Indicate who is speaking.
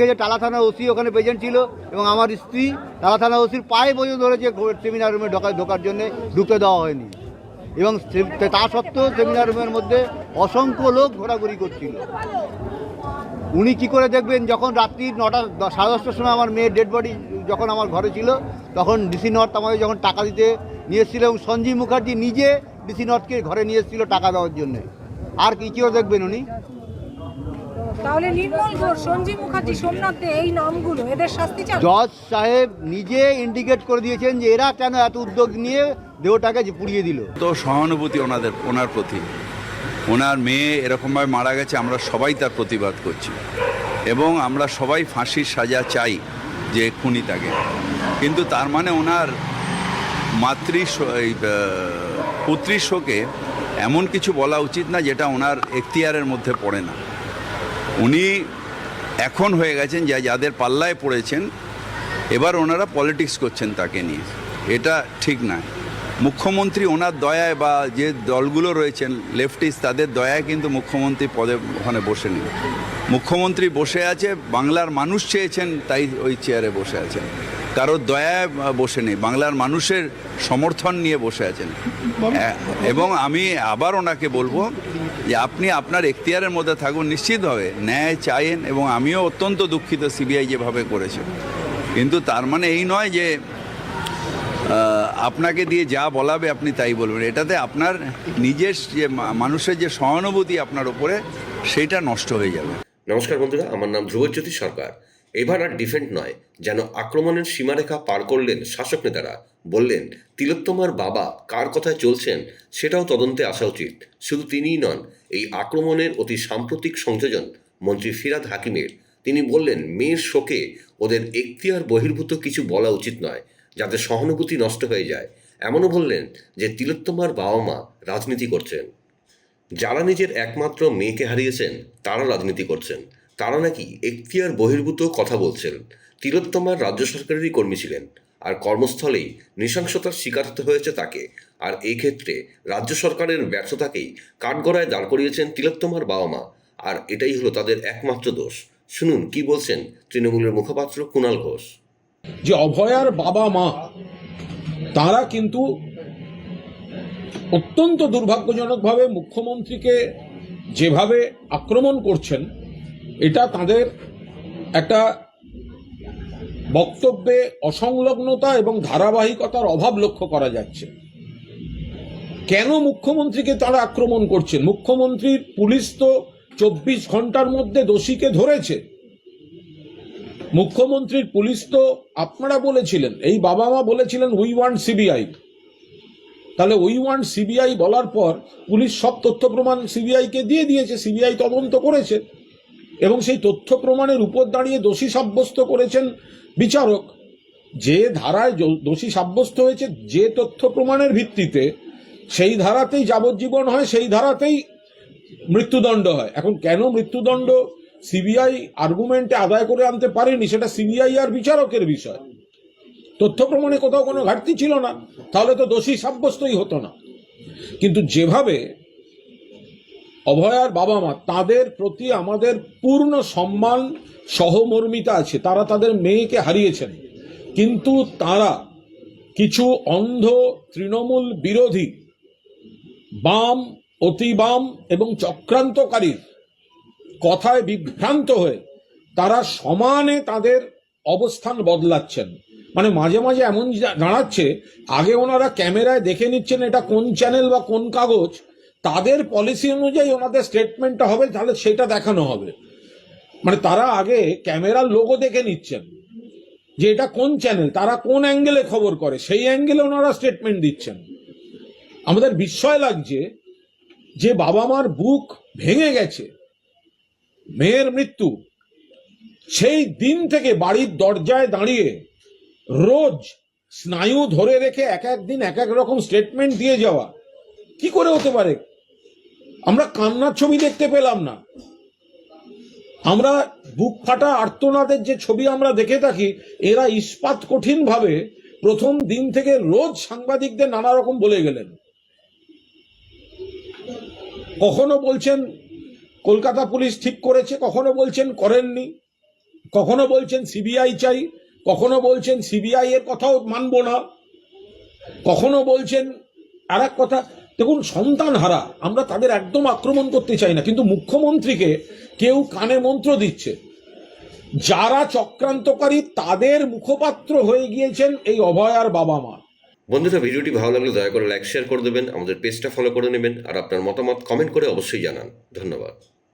Speaker 1: যে টালা থানা ওসি ওখানে প্রেজেন্ট ছিল এবং আমার স্ত্রী, টালা থানা ওসির পায়ে পর্যন্ত ধরেছে সেমিনার রুমে ঢোকা ঢোকার জন্য ঢুকতে দেওয়া হয়নি। এবং তা সত্ত্বেও সেমিনার রুমের মধ্যে অসংখ্য লোক ঘোরাঘুরি করছিল। উনি কি করে দেখবেন, যখন রাত্রি নটা সাড়ে দশটার সময় আমার মেয়ের ডেড বডি যখন আমার ঘরে ছিল, তখন ডিসি নর্থ আমাকে যখন টাকা দিতে নিয়ে এসেছিল এবং সঞ্জীব মুখার্জি নিজে ডিসি নর্থকে ঘরে নিয়ে এসেছিল টাকা দেওয়ার জন্য। আর কি কি দেখবেন উনি?
Speaker 2: তাহলে নির্মল ঘোষ সঞ্জীব মুখার্জি সোমনাথ দে এই নামগুলো এদের শাস্তি চান?
Speaker 1: জজ সাহেব নিজে ইন্ডিকেট করে দিয়েছেন যে এরা কেন এত উদ্যোগ নিয়ে দেহটাকে যে পুড়িয়ে দিল।
Speaker 3: তো সহানুভূতি ওনাদের ওনার প্রতি। ওনার মেয়ে এরকমভাবে মারা গেছে আমরা সবাই তার প্রতিবাদ করছি। এবং আমরা সবাই ফাঁসির সাজা চাই যে খুনি তাকে। কিন্তু তার মানে ওনার মাতৃ পুত্রীর শোকে এমন কিছু বলা উচিত না যেটা ওনার এখতিয়ারের মধ্যে পড়ে না। উনি এখন হয়ে গেছেন যা যাদের পাল্লায় পড়েছেন এবার ওনারা পলিটিক্স করছেন তাকে নিয়ে। এটা ঠিক না মুখ্যমন্ত্রী ওনার দয়ায় বা যে দলগুলো রয়েছেন লেফটিস্ট তাদের দয়ায় কিন্তু মুখ্যমন্ত্রী পদে ওখানে বসে নেই। মুখ্যমন্ত্রী বসে আছে বাংলার মানুষ চেয়েছেন তাই ওই চেয়ারে বসে আছেন। কারোর দয়ায় বসে নেই বাংলার মানুষের সমর্থন নিয়ে বসে আছেন। এবং আমি আবার ওনাকে বলব যে আপনি আপনার এখতিয়ারের মধ্যে থাকুন নিশ্চিতভাবে ন্যায় চাইেন এবং আমিও অত্যন্ত দুঃখিত সিবিআই যেভাবে করেছে। কিন্তু তার মানে এই নয় যে আপনাকে দিয়ে যা বলাবে আপনি তাই বলবেন। এটাতে আপনার নিজের যে মানুষের যে সহানুভূতি আপনার উপরে, সেটা নষ্ট হয়ে যাবে।
Speaker 4: নমস্কার বন্ধুরা, আমার নাম ধ্রুবজ্যোতি সরকার। এবার আর ডিফেন্ট নয়, যেন আক্রমণের সীমারেখা পার করলেন শাসক নেতারা। বললেন, তিলোত্তমার বাবা কার কথায় চলছেন সেটাও তদন্তে আসা উচিত। শুধু তিনিই নন, এই আক্রমণের অতি সাম্প্রতিক সংযোজন মন্ত্রী ফিরাদ হাকিমের। তিনি বললেন, মেয়ের শোকে ওদের এখতিয়ার বহির্ভূত কিছু বলা উচিত নয়, যাতে সহানুভূতি নষ্ট হয়ে যায়। এমনও বললেন যে তিলোত্তমার বাবা মা রাজনীতি করছেন। যারা নিজের একমাত্র মেয়েকে হারিয়েছেন, তারা রাজনীতি করছেন। তারা নাকি এখতিয়ার বহির্ভূত কথা বলছেন। তিলোত্তমার রাজ্য সরকারেরই কর্মী ছিলেন আর কর্মস্থলেই নৃশংসতার শিকার হতে হয়েছে তাকে। আর এই ক্ষেত্রে রাজ্য সরকারের ব্যর্থতাকেই কাঠগড়ায় দাঁড় করিয়েছেন তিলোত্তমার বাবা মা আর এটাই হলো তাদের একমাত্র দোষ। শুনুন, কি বলছেন তৃণমূলের মুখপাত্র কুণাল ঘোষ।
Speaker 5: যে অভয়ার বাবা মা তারা কিন্তু অত্যন্ত দুর্ভাগ্যজনকভাবে মুখ্যমন্ত্রীকে যেভাবে আক্রমণ করছেন এটা তাদের একটা বক্তব্যে অসংলগ্নতা এবং ধারাবাহিকতার অভাব লক্ষ্য করা যাচ্ছে। কেন মুখ্যমন্ত্রীকে তারা আক্রমণ করছেন? মুখ্যমন্ত্রীর পুলিশ তো চব্বিশ ঘণ্টার মধ্যে দোষীকে ধরেছে। মুখ্যমন্ত্রীর পুলিশ তো আপনারা বলেছিলেন, এই বাবা মা বলেছিলেন উই ওয়ান্ট সিবিআই তাহলে উই ওয়ান্ট সিবিআই বলার পর পুলিশ সব তথ্য প্রমাণ সিবিআইকে দিয়ে দিয়েছে সিবিআই তদন্ত করেছে। এবং সেই তথ্য প্রমাণের উপর দাঁড়িয়ে দোষী সাব্যস্ত করেছেন বিচারক। যে ধারায় দোষী সাব্যস্ত হয়েছে, যে তথ্য প্রমাণের ভিত্তিতে সেই ধারাতেই যাবজ্জীবন হয়, সেই ধারাতেই মৃত্যুদণ্ড হয়। এখন কেন মৃত্যুদণ্ড? সিবিআই আর্গুমেন্টে আদায় করে আনতে পারেনি, সেটা সিবিআই আর বিচারকের বিষয়। তথ্য প্রমাণে কোথাও কোনো ঘাটতি ছিল না, তাহলে তো দোষী সাব্যস্তই হতো না। কিন্তু যেভাবে অভয়ার বাবা মা, তাদের প্রতি আমাদের পূর্ণ সম্মান, সহমর্মিতা আছে। তারা তাদের মেয়েকে হারিয়েছেন। কিন্তু তারা কিছু অন্ধ তৃণমূল বিরোধী, বাম, অতিবাম এবং চক্রান্তকারীর কথায় বিভ্রান্ত হয়ে তারা সমানে তাদের অবস্থান বদলাচ্ছেন। মানে মাঝে মাঝে এমন দাঁড়াচ্ছে আগে ওনারা ক্যামেরায় দেখে নিচ্ছেন এটা কোন চ্যানেল বা কোন কাগজ তাদের পলিসি অনুযায়ী ওনাদের স্টেটমেন্টটা হবে, তাহলে সেটা দেখানো হবে। মানে তারা আগে ক্যামেরার লোগো দেখে নিচ্ছেন, যে এটা কোন চ্যানেল তারা কোন অ্যাঙ্গেলে খবর করে, সেই অ্যাঙ্গেলে ওনারা স্টেটমেন্ট দিচ্ছেন। আমাদের বিস্ময় লাগছে যে বাবা মার বুক ভেঙে গেছে, মেয়ের মৃত্যু। সেই দিন থেকে বাড়ির দরজায় দাঁড়িয়ে রোজ স্নায়ু ধরে রেখে এক এক দিন এক এক রকম স্টেটমেন্ট দিয়ে যাওয়া। কি করে হতে পারে? আমরা কান্নার ছবি দেখতে পেলাম না। আমরা বুক ফাটা আর্তনাদের যে ছবি আমরা দেখে থাকি, এরা ইস্পাত কঠিন ভাবে প্রথম দিন থেকে রোজ সাংবাদিকদের নানা রকম বলে গেলেন। কখনো বলছেন, কলকাতা পুলিশ ঠিক করেছে। কখনো বলছেন, করেননি। কখনো বলছেন, সিবিআই চাই। কখনো বলছেন, সিবিআই এর কথাও মানব না। কখনো বলছেন, আর কথা দেখুন সন্তান হারা আমরা তাদের একদম আক্রমণ করতে চাই না, কিন্তু মুখ্যমন্ত্রীকে কেউ কানে মন্ত্র দিচ্ছে। যারা চক্রান্তকারী, তাদের মুখপাত্র হয়ে গিয়েছেন এই অভয়ার বাবা মা।
Speaker 4: বন্ধুরা, ভিডিওটি ভালো লাগলে দয়া করে লাইক শেয়ার করে দেবেন, আমাদের পেজটা ফলো করে নেবেন, আর আপনার মতামত কমেন্ট করে অবশ্যই জানান। ধন্যবাদ।